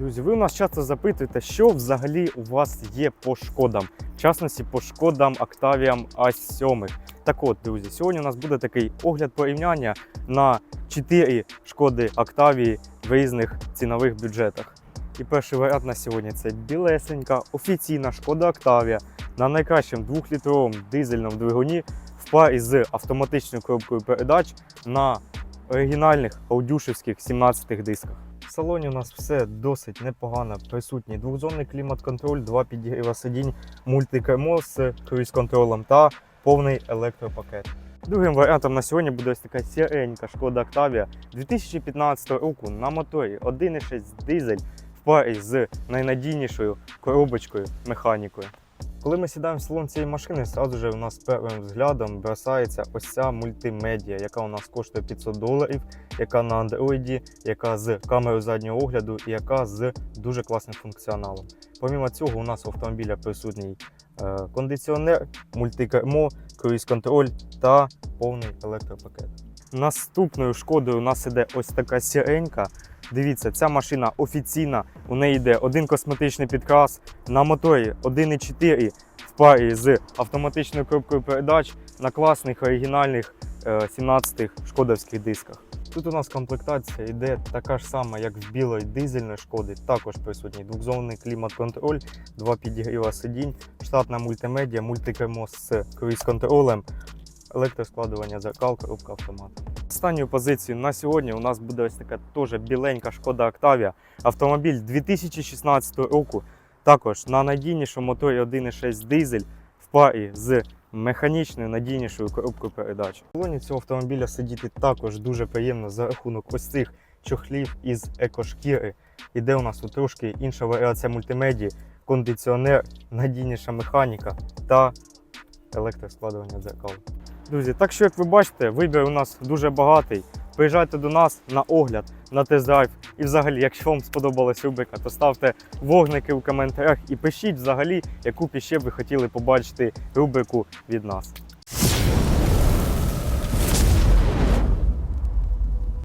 Друзі, ви у нас часто запитуєте, що взагалі у вас є по шкодам, в частності по шкодам Octavian A7. Так от, друзі, сьогодні у нас буде такий огляд порівняння на 4 шкоди Octavia в різних цінових бюджетах. І перший варіант на сьогодні це білесенька офіційна шкода Octavia на найкращому 2-літровому дизельному двигуні в парі з автоматичною коробкою передач на оригінальних аудюшевських 17-х дисках. В салоні у нас все досить непогано. Присутній двохзонний клімат-контроль, два підігріва сидінь, мультикермо з круїз-контролем та повний електропакет. Другим варіантом на сьогодні буде ось така сіренька шкода Octavia 2015 року на моторі 1.6 дизель в парі з найнадійнішою коробочкою механікою. Коли ми сідаємо в салон цієї машини, одразу ж у нас первим взглядом бросається ось ця мультимедіа, яка у нас коштує 500 доларів, яка на андроїді, яка з камерою заднього огляду і яка з дуже класним функціоналом. Помімо цього, у нас в автомобіля присутній е, кондиціонер, мультикермо, круїз-контроль та повний електропакет. Наступною шкодою у нас іде ось така сіренька. Дивіться, ця машина офіційна. У неї йде один косметичний підкрас на моторі 1.4 в парі з автоматичною коробкою передач на класних оригінальних 17-х шкодовських дисках. Тут у нас комплектація йде така ж сама, як в білої дизельної шкоди. Також присутній двохзонний клімат-контроль, два підігріва сидінь, штатна мультимедіа, мультикермо з круїз-контролем, електроскладування зеркал, коробка автомат. Останньою позицією на сьогодні у нас буде ось така теж біленька шкода Octavia. Автомобіль 2016 року. Також на найдійнішому моторі 1.6 дизель в парі з механічною надійнішою коробкою передач. В салоні цього автомобіля сидіти також дуже приємно за рахунок ось цих чохлів із екошкіри. Іде у нас тут трошки інша варіація мультимедії, кондиціонер, надійніша механіка та електроскладування дзеркал. Друзі, так що, як ви бачите, вибір у нас дуже багатий. Приїжджайте до нас на огляд, на тест-драйв. І взагалі, якщо вам сподобалась рубрика, то ставте вогники у коментарях і пишіть взагалі, яку б ще ви хотіли побачити рубрику від нас.